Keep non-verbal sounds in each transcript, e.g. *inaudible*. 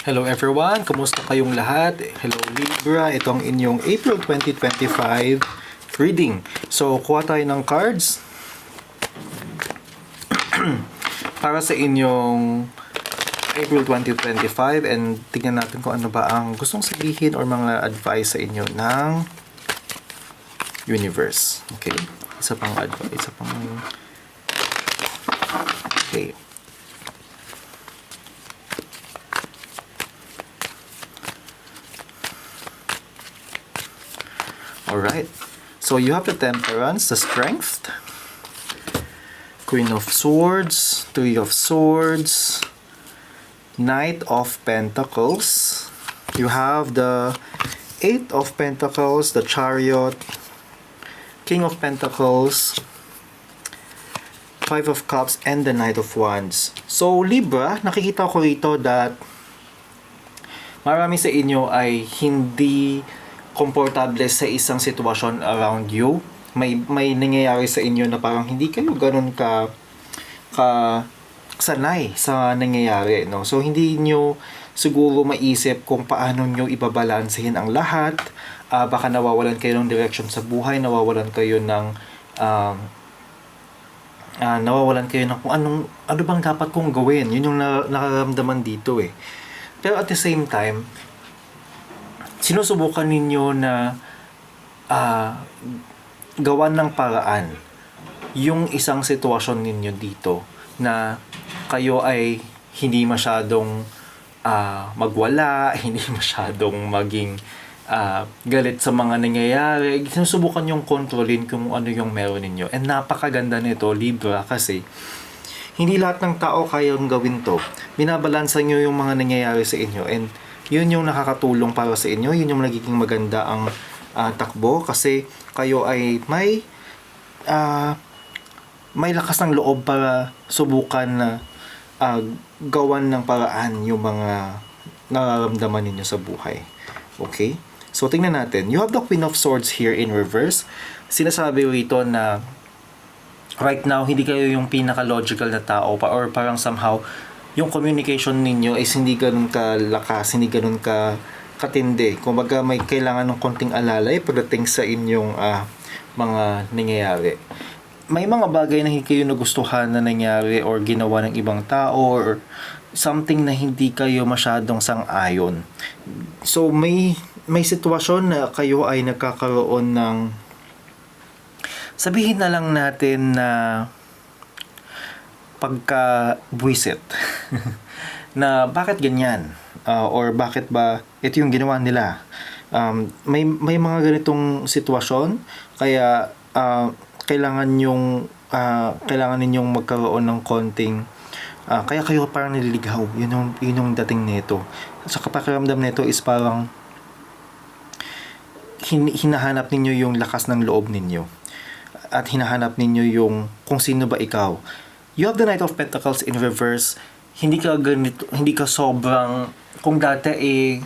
Hello everyone, kumusta kayong lahat? Hello Libra, ito ang inyong April 2025 reading. So, kuha tayo ng cards *clears throat* para sa inyong April 2025 and tingnan natin kung ano ba ang gustong sabihin or mga advice sa inyo ng universe. Okay? Isa pang advice, isa pang Okay. Alright. So you have the temperance, the strength, Queen of Swords, Three of Swords, Knight of Pentacles. You have the Eight of Pentacles, the Chariot, King of Pentacles, Five of Cups, and the Knight of Wands. So, Libra, nakikita ko rito that marami sa inyo ay hindi komportable sa isang sitwasyon around you. May may nangyayari sa inyo na parang hindi kayo ganun ka ka sanay sa nangyayari, no? So hindi nyo siguro maisip kung paano nyo ibabalansehin ang lahat. Ah, baka nawawalan kayo ng direction sa buhay, nawawalan kayo ng um, ah, nawawalan kayo ng kung anong ano bang dapat kong gawin. Yun yung na, nakaramdaman dito eh. Pero at the same time, sinusubukan ninyo na ah, gawan ng paraan yung isang sitwasyon ninyo dito na kayo ay hindi masyadong ah, magwala, *laughs* hindi masyadong maging ah, galit sa mga nangyayari. Sinusubukan yung kontrolin kung ano yung meron ninyo. And napakaganda nito, Libra, kasi hindi lahat ng tao kayang gawin to. Binabalansa nyo yung mga nangyayari sa inyo and yun yung nakakatulong para sa inyo. Yun yung nagiging maganda ang ah, takbo kasi kayo ay may ah, may lakas ng loob para subukan na ah, gawan ng paraan yung mga nararamdaman ninyo sa buhay. Okay? So, tingnan natin. You have the Queen of Swords here in reverse. Sinasabi rito na right now, hindi kayo yung pinaka-logical na tao pa or parang somehow yung communication ninyo is hindi ganun kalakas, hindi ganun ka katindi. Kumbaga may kailangan ng konting alalay pagdating sa inyong ah, mga nangyayari. May mga bagay na hindi kayo nagustuhan na nangyari or ginawa ng ibang tao or something na hindi kayo masyadong sang-ayon. So may may sitwasyon na kayo ay nagkakaroon ng sabihin na lang natin na pagka buwisit *laughs* na bakit ganyan? Ah, or bakit ba ito yung ginawa nila? Um, may may mga ganitong sitwasyon kaya ah, kailangan yung ah, kailangan ninyong magkaroon ng konting ah, kaya kayo parang nililigaw yun yung, yun yung dating nito. Sa kapakiramdam nito is parang hin- hinahanap ninyo yung lakas ng loob ninyo. At hinahanap ninyo yung kung sino ba ikaw you have the Knight of Pentacles in reverse. Hindi ka ganito, hindi ka sobrang kung dati eh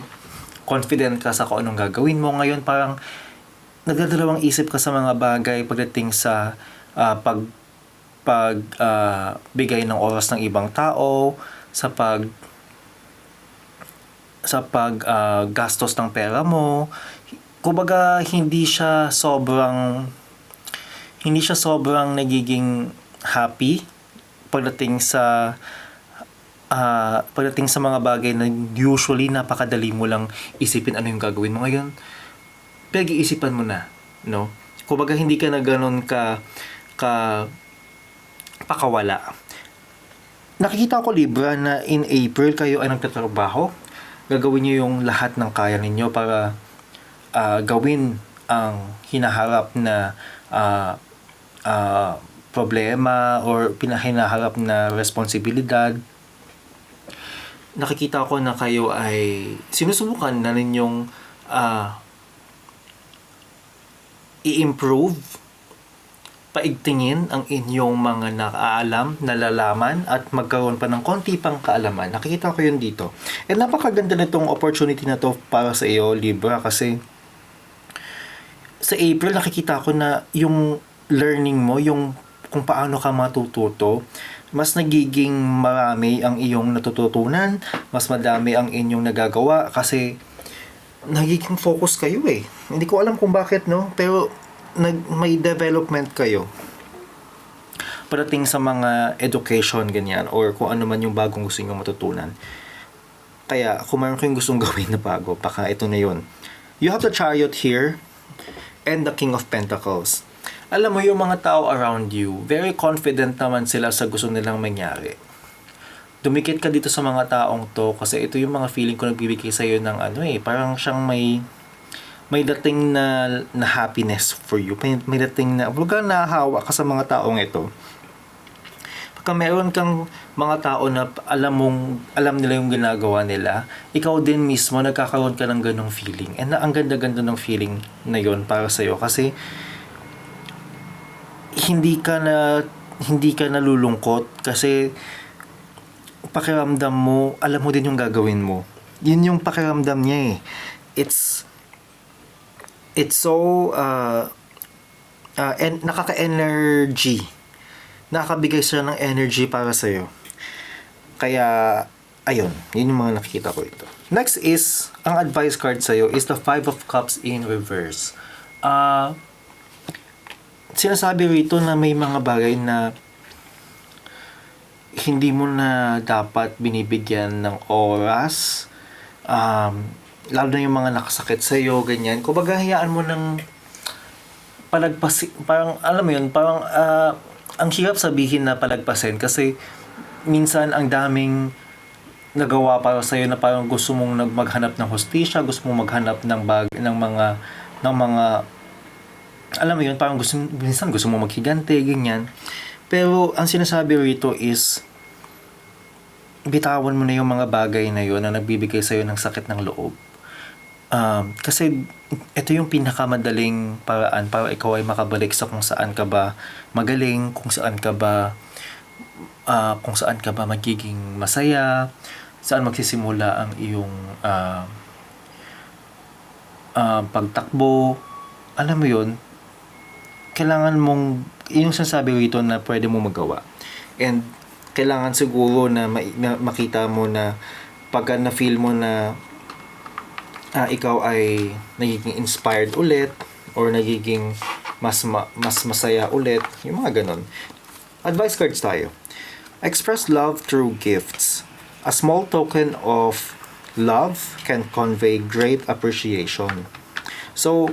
confident ka sa kung anong gagawin mo. Ngayon parang nagdadalawang isip ka sa mga bagay pagdating sa ah, pag pag ah, bigay ng oras ng ibang tao sa pag sa pag ah, gastos ng pera mo. Kumbaga hindi siya sobrang hindi siya sobrang nagiging happy pagdating sa ah pagdating sa mga bagay na usually napakadali mo lang isipin ano yung gagawin mo ngayon pinag-iisipan mo na no? Kumbaga hindi ka na ganun ka ka pakawala. Nakikita ko Libra na in April kayo ay nagtatrabaho. Gagawin niyo yung lahat ng kaya ninyo para ah, gawin ang hinaharap na ah, ah, problema or pinahinaharap na responsibilidad nakikita ko na kayo ay sinusubukan na ninyong ah, i-improve paigtingin ang inyong mga nakaalam, nalalaman at magkaroon pa ng konti pang kaalaman. Nakikita ko yun dito. And napakaganda nitong opportunity na to para sa iyo, Libra, kasi sa April nakikita ko na yung learning mo, yung kung paano ka matututo, mas nagiging marami ang iyong natututunan, mas madami ang inyong nagagawa kasi nagiging focus kayo eh. Hindi ko alam kung bakit no, pero nag, may development kayo pagdating sa mga education ganyan or kung ano man yung bagong gusto nyo matutunan. Kaya kung mayroon kayong gustong *laughs* gawin na bago, baka ito na yun. You have the chariot here and the king of pentacles. Alam mo yung mga tao around you, very confident naman sila sa gusto nilang mangyari. Dumikit ka dito sa mga taong to kasi ito yung mga feeling ko nagbibigay sa iyo ng ano eh, parang siyang may may dating na, na happiness for you. May, may dating na, huwag kang nahahawa ka sa mga taong ito. Pagka meron kang mga tao na alam mong, alam nila yung ginagawa nila, ikaw din mismo nagkakaroon ka ng ganong feeling. And ang ganda-ganda ng feeling na yon para sa'yo. Kasi, hindi ka na, hindi ka nalulungkot kasi pakiramdam mo, alam mo din yung gagawin mo. Yun yung pakiramdam niya eh. It's it's so uh, uh, en- nakaka-energy. Nakakabigay siya ng energy para sa iyo. Kaya ayun, yun yung mga nakikita ko ito. Next is ang advice card sa iyo is the Five of Cups in reverse. Uh, sinasabi rito na may mga bagay na hindi mo na dapat binibigyan ng oras. Um, lalo na yung mga nakasakit sa iyo, ganyan. Kung hayaan mo ng palagpas, parang, alam mo yun, parang, ah, ang hirap sabihin na palagpasin kasi minsan ang daming nagawa para sa iyo na parang gusto mong maghanap ng hostisya, gusto mong maghanap ng bag ng mga ng mga alam mo yun, parang gusto minsan gusto mong maghigante, ganyan. Pero ang sinasabi rito is bitawan mo na yung mga bagay na yun na nagbibigay sa ng sakit ng loob. Um, kasi ito yung pinakamadaling paraan para ikaw ay makabalik sa kung saan ka ba magaling, kung saan ka ba uh, kung saan ka ba magiging masaya, saan magsisimula ang iyong uh, uh, pagtakbo. Alam mo yun, kailangan mong, yung sinasabi rito na pwede mo magawa. And kailangan siguro na, ma- na makita mo na pagka na-feel mo na uh, ikaw ay nagiging inspired ulit or nagiging mas ma- mas masaya ulit, yung mga ganon. Advice cards tayo. Express love through gifts. A small token of love can convey great appreciation. So,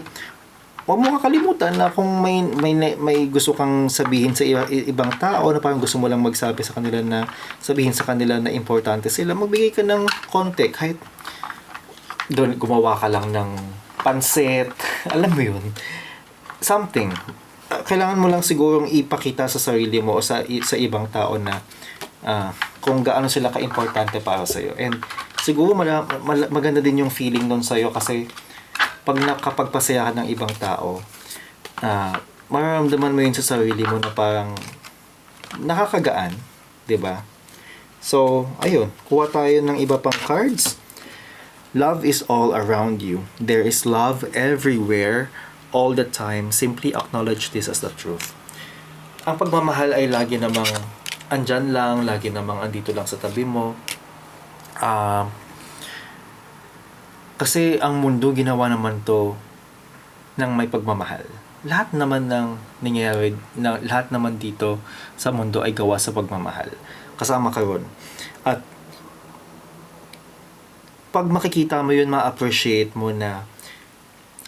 huwag mo kakalimutan na kung may, may, may gusto kang sabihin sa iba, ibang tao na parang gusto mo lang magsabi sa kanila na sabihin sa kanila na importante sila, magbigay ka ng konti kahit doon gumawa ka lang ng pansit, *laughs* alam mo yun, something. Kailangan mo lang sigurong ipakita sa sarili mo o sa, sa ibang tao na uh, kung gaano sila ka-importante para sa'yo. And siguro mala, mal, maganda din yung feeling nun sa'yo kasi pag nakapagpasaya ka ng ibang tao, uh, mararamdaman mo yun sa sarili mo na parang nakakagaan, 'di ba? So, ayun, kuha tayo ng iba pang cards. Love is all around you. There is love everywhere, all the time. Simply acknowledge this as the truth. Ang pagmamahal ay lagi namang andyan lang, lagi namang andito lang sa tabi mo. Uh, kasi ang mundo ginawa naman to ng may pagmamahal. Lahat naman ng nangyayari, na, lahat naman dito sa mundo ay gawa sa pagmamahal. Kasama ka ron. At pag makikita mo yun, ma-appreciate mo na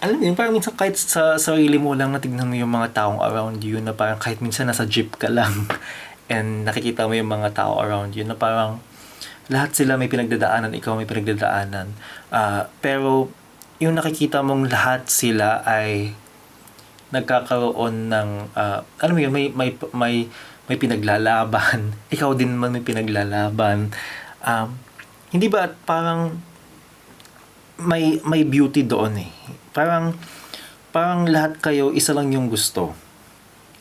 alam mo yun, parang minsan kahit sa sarili mo lang natignan mo yung mga taong around you na parang kahit minsan nasa jeep ka lang *laughs* and nakikita mo yung mga tao around you na parang lahat sila may pinagdadaanan, ikaw may pinagdadaanan. Uh, pero yung nakikita mong lahat sila ay nagkakaroon ng uh, alam mo yun, may may may may pinaglalaban. *laughs* Ikaw din man may pinaglalaban. Um, hindi ba parang may may beauty doon eh. Parang parang lahat kayo isa lang yung gusto.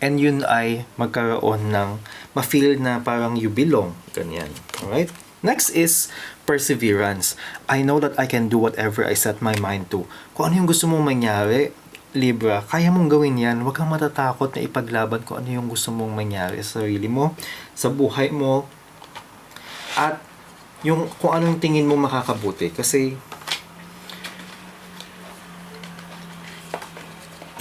And yun ay magkaroon ng ma-feel na parang you belong. Ganyan. Alright? Next is perseverance. I know that I can do whatever I set my mind to. Kung ano yung gusto mong mangyari, Libra, kaya mong gawin yan. Huwag kang matatakot na ipaglaban kung ano yung gusto mong mangyari sa sarili mo, sa buhay mo, at yung kung anong tingin mo makakabuti. Kasi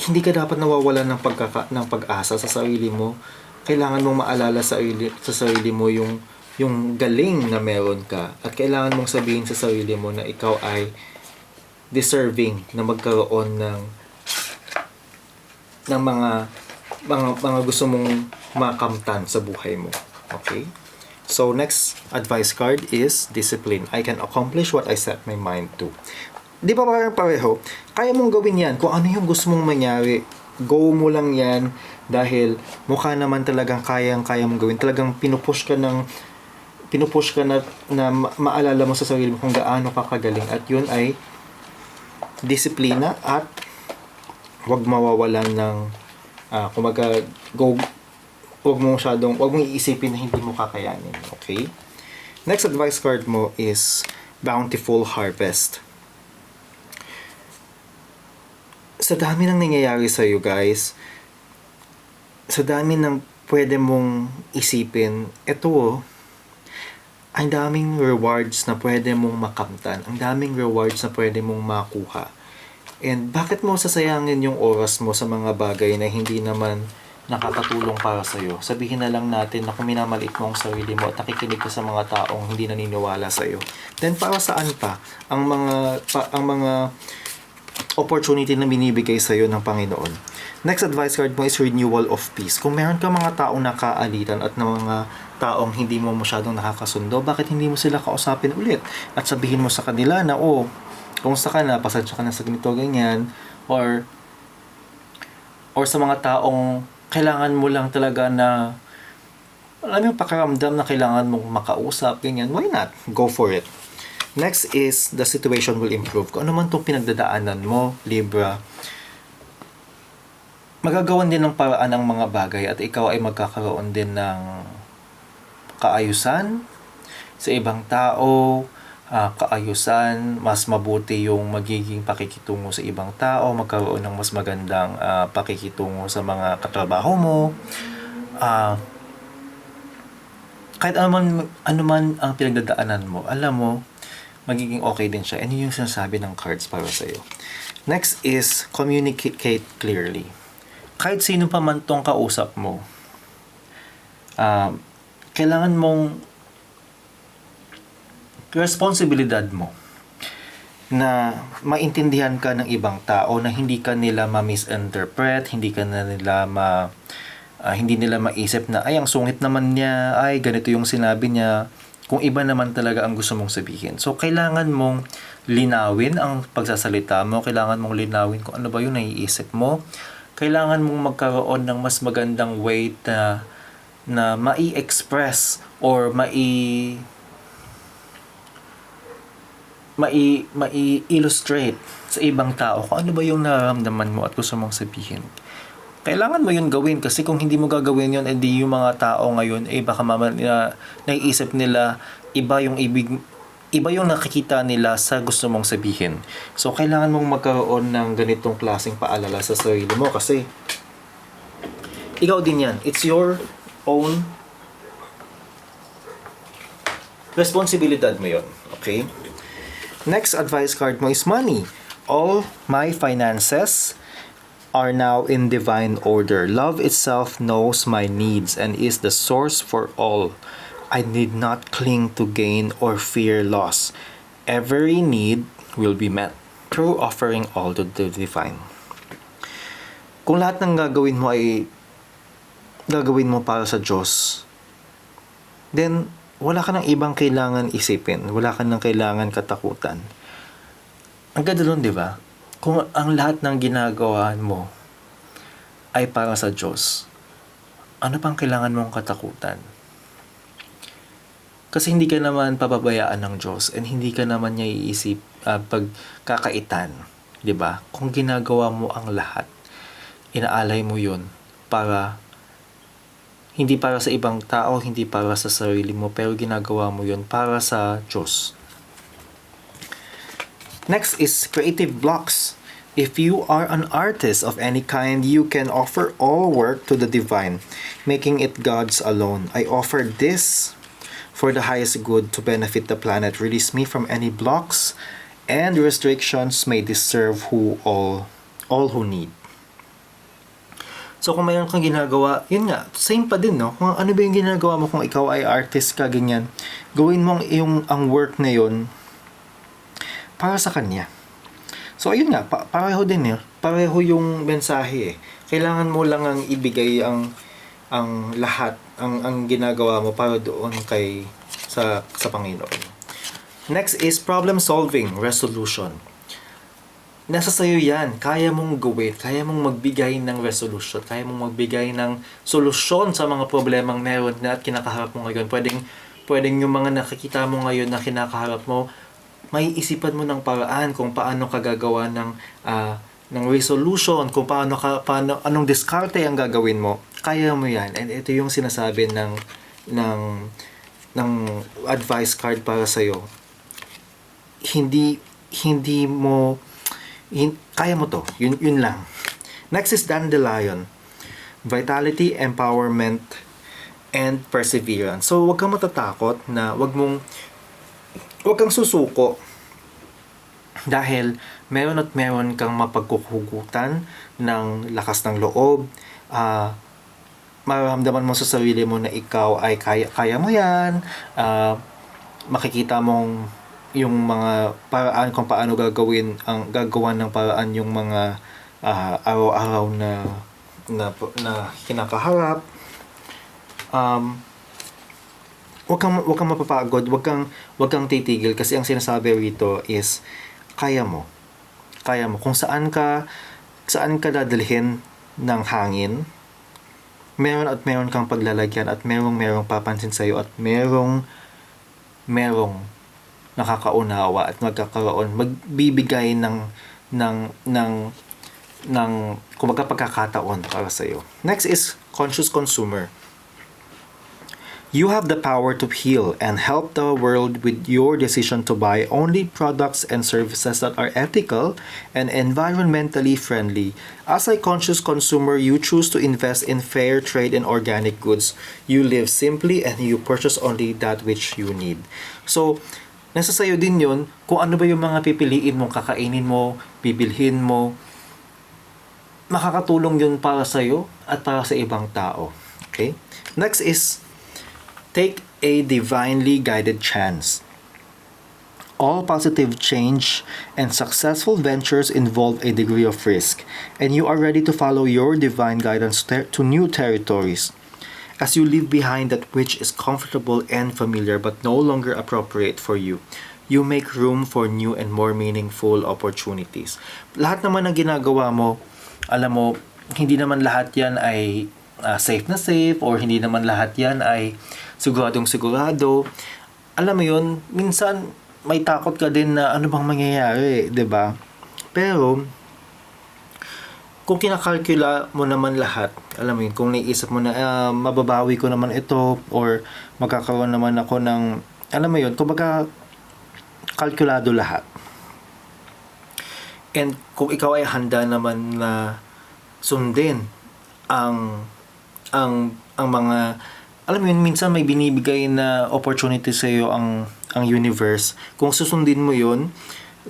hindi ka dapat nawawalan ng pagkaka ng pag-asa sa sarili mo. Kailangan mong maalala sa sarili, sa sarili mo yung yung galing na meron ka at kailangan mong sabihin sa sarili mo na ikaw ay deserving na magkaroon ng ng mga mga mga gusto mong makamtan sa buhay mo. Okay? So next advice card is discipline. I can accomplish what I set my mind to. Di ba parang pareho? Kaya mong gawin yan. Kung ano yung gusto mong mangyari, go mo lang yan dahil mukha naman talagang kayang-kaya mong gawin. Talagang pinupush ka ng pinupush ka na, na ma- maalala mo sa sarili mo kung gaano ka kagaling. At yun ay disiplina at wag mawawalan ng uh, kumaga go wag mo masyadong wag mong iisipin na hindi mo kakayanin okay? Next advice card mo is bountiful harvest. Sa dami ng nangyayari sa you guys sa dami ng pwede mong isipin ito oh, ang daming rewards na pwede mong makamtan. Ang daming rewards na pwede mong makuha. And bakit mo sasayangin yung oras mo sa mga bagay na hindi naman nakakatulong para sa iyo? Sabihin na lang natin na kung minamaliit mo ang sarili mo at nakikinig ka sa mga taong hindi naniniwala sa iyo. Then para saan pa ang mga pa, ang mga opportunity na binibigay sa iyo ng Panginoon? Next advice card mo is renewal of peace. Kung meron ka mga taong nakaalitan at na mga taong hindi mo masyadong nakakasundo, bakit hindi mo sila kausapin ulit? At sabihin mo sa kanila na, oh, kumusta ka na, pasensya ka na sa ganito, ganyan, or, or sa mga taong kailangan mo lang talaga na, alam mo, pakaramdam na kailangan mong makausap, ganyan, why not? Go for it. Next is, the situation will improve. Kung ano man itong pinagdadaanan mo, Libra, magagawan din ng paraan ng mga bagay at ikaw ay magkakaroon din ng kaayusan sa ibang tao, uh, kaayusan, mas mabuti yung magiging pakikitungo sa ibang tao, magkaroon ng mas magandang uh, pakikitungo sa mga katrabaho mo. Uh, kahit ano man, ano man ang pinagdadaanan mo, alam mo, magiging okay din siya. And yun yung sinasabi ng cards para sa iyo. Next is communicate clearly kahit sino pa man tong kausap mo, uh, kailangan mong responsibilidad mo na maintindihan ka ng ibang tao na hindi ka nila ma-misinterpret, hindi ka na nila ma uh, hindi nila maisip na ay ang sungit naman niya, ay ganito yung sinabi niya, kung iba naman talaga ang gusto mong sabihin. So kailangan mong linawin ang pagsasalita mo, kailangan mong linawin kung ano ba yung naiisip mo, kailangan mong magkaroon ng mas magandang way na na mai-express or mai mai mai-illustrate sa ibang tao kung ano ba yung nararamdaman mo at gusto mong sabihin. Kailangan mo yun gawin kasi kung hindi mo gagawin yun, edi yung mga tao ngayon, eh baka mama, na, naiisip nila iba yung ibig iba yung nakikita nila sa gusto mong sabihin. So, kailangan mong magkaroon ng ganitong klaseng paalala sa sarili mo kasi ikaw din yan. It's your own responsibilidad mo yun. Okay? Next advice card mo is money. All my finances are now in divine order. Love itself knows my needs and is the source for all. I need not cling to gain or fear loss. Every need will be met through offering all to the divine. Kung lahat ng gagawin mo ay gagawin mo para sa Diyos, then wala ka ng ibang kailangan isipin. Wala ka ng kailangan katakutan. Ang ganda di ba? Kung ang lahat ng ginagawa mo ay para sa Diyos, ano pang kailangan mong katakutan? Kasi hindi ka naman pababayaan ng Diyos and hindi ka naman niya iisip uh, pagkakaitan. ba diba? Kung ginagawa mo ang lahat, inaalay mo yun para hindi para sa ibang tao, hindi para sa sarili mo, pero ginagawa mo yun para sa Diyos. Next is creative blocks. If you are an artist of any kind, you can offer all work to the divine, making it God's alone. I offer this for the highest good to benefit the planet. Release me from any blocks and restrictions may deserve who all all who need. So kung mayroon kang ginagawa, yun nga, same pa din, no? Kung ano ba yung ginagawa mo kung ikaw ay artist ka, ganyan, gawin mo ang, yung, ang work na yun para sa kanya. So ayun nga, pa- pareho din eh. Pareho yung mensahe eh. Kailangan mo lang ang ibigay ang ang lahat, ang ang ginagawa mo para doon kay sa sa Panginoon. Next is problem solving, resolution. Nasa sayo yan. Kaya mong gawin. Kaya mong magbigay ng resolution. Kaya mong magbigay ng solusyon sa mga problemang meron na at kinakaharap mo ngayon. Pwedeng, pwedeng yung mga nakikita mo ngayon na kinakaharap mo, may isipan mo ng paraan kung paano ka gagawa ng ah, ng resolution, kung paano ka paano anong diskarte ang gagawin mo. Kaya mo 'yan. And ito yung sinasabi ng ng ng advice card para sa Hindi hindi mo hin, kaya mo to. Yun yun lang. Next is dandelion. Vitality, empowerment, and perseverance. So, wag kang matatakot na wag mong huwag kang susuko dahil meron at meron kang mapagkukugutan ng lakas ng loob ah mararamdaman mo sa sarili mo na ikaw ay kaya, kaya mo yan ah makikita mong yung mga paraan kung paano gagawin ang gagawa ng paraan yung mga ah, araw-araw na na na kinakaharap um wag kang wag kang mapapagod, wag kang wag kang titigil kasi ang sinasabi rito is kaya mo. Kaya mo kung saan ka saan ka dadalhin ng hangin. Meron at meron kang paglalagyan at merong merong papansin sa iyo at merong merong nakakaunawa at magkakaroon magbibigay ng ng ng ng kumbaga pagkakataon para sa iyo. Next is conscious consumer. You have the power to heal and help the world with your decision to buy only products and services that are ethical and environmentally friendly. As a conscious consumer, you choose to invest in fair trade and organic goods. You live simply and you purchase only that which you need. So, nasa sayo din yun kung ano ba yung mga pipiliin mo, kakainin mo, bibilhin mo. Makakatulong yun para sa'yo at para sa ibang tao. Okay? Next is Take a divinely guided chance. All positive change and successful ventures involve a degree of risk, and you are ready to follow your divine guidance ter- to new territories. As you leave behind that which is comfortable and familiar but no longer appropriate for you, you make room for new and more meaningful opportunities. Lahat naman ng ginagawa mo, alam mo, hindi naman lahat yan ay uh, safe na safe or hindi naman lahat yan ay siguradong sigurado. Alam mo yun, minsan may takot ka din na ano bang mangyayari, ba? Pero kung kinakalkula mo naman lahat, alam mo yun, kung naiisip mo na uh, mababawi ko naman ito or magkakaroon naman ako ng, alam mo yun, kumbaga kalkulado lahat. And kung ikaw ay handa naman na sundin ang ang ang mga alam mo yun, minsan may binibigay na opportunity sa iyo ang ang universe. Kung susundin mo yun,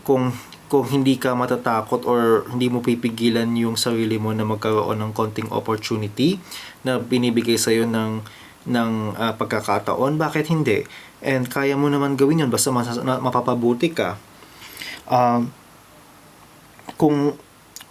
kung kung hindi ka matatakot or hindi mo pipigilan yung sarili mo na magkaroon ng konting opportunity na binibigay sa iyo ng ng uh, pagkakataon, bakit hindi? And kaya mo naman gawin yun basta mapapabuti ka. Um, kung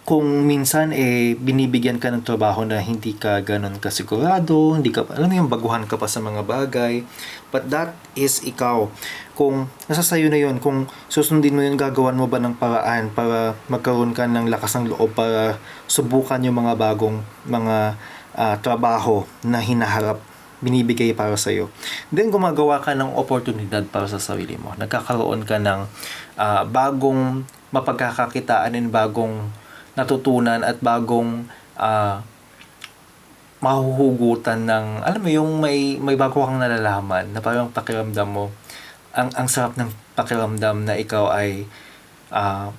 kung minsan eh binibigyan ka ng trabaho na hindi ka ganun kasigurado, hindi ka alam mo yung baguhan ka pa sa mga bagay. But that is ikaw. Kung nasa sayo na yun, kung susundin mo yun, gagawan mo ba ng paraan para magkaroon ka ng lakas ng loob para subukan yung mga bagong mga uh, trabaho na hinaharap binibigay para sa iyo. Then gumagawa ka ng oportunidad para sa sarili mo. Nagkakaroon ka ng uh, bagong mapagkakakitaan and bagong natutunan at bagong uh, mahuhugutan ng alam mo yung may may bago kang nalalaman na parang pakiramdam mo ang ang sarap ng pakiramdam na ikaw ay uh,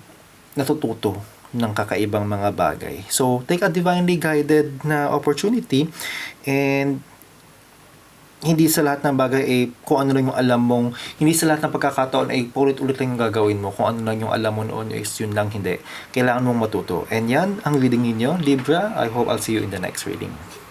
natututo ng kakaibang mga bagay. So, take a divinely guided na opportunity and hindi sa lahat ng bagay ay kung ano lang yung alam mong, hindi sa lahat ng pagkakataon ay ulit-ulit lang yung gagawin mo. Kung ano lang yung alam mo noon is yun lang hindi. Kailangan mong matuto. And yan, ang reading ninyo, Libra. I hope I'll see you in the next reading.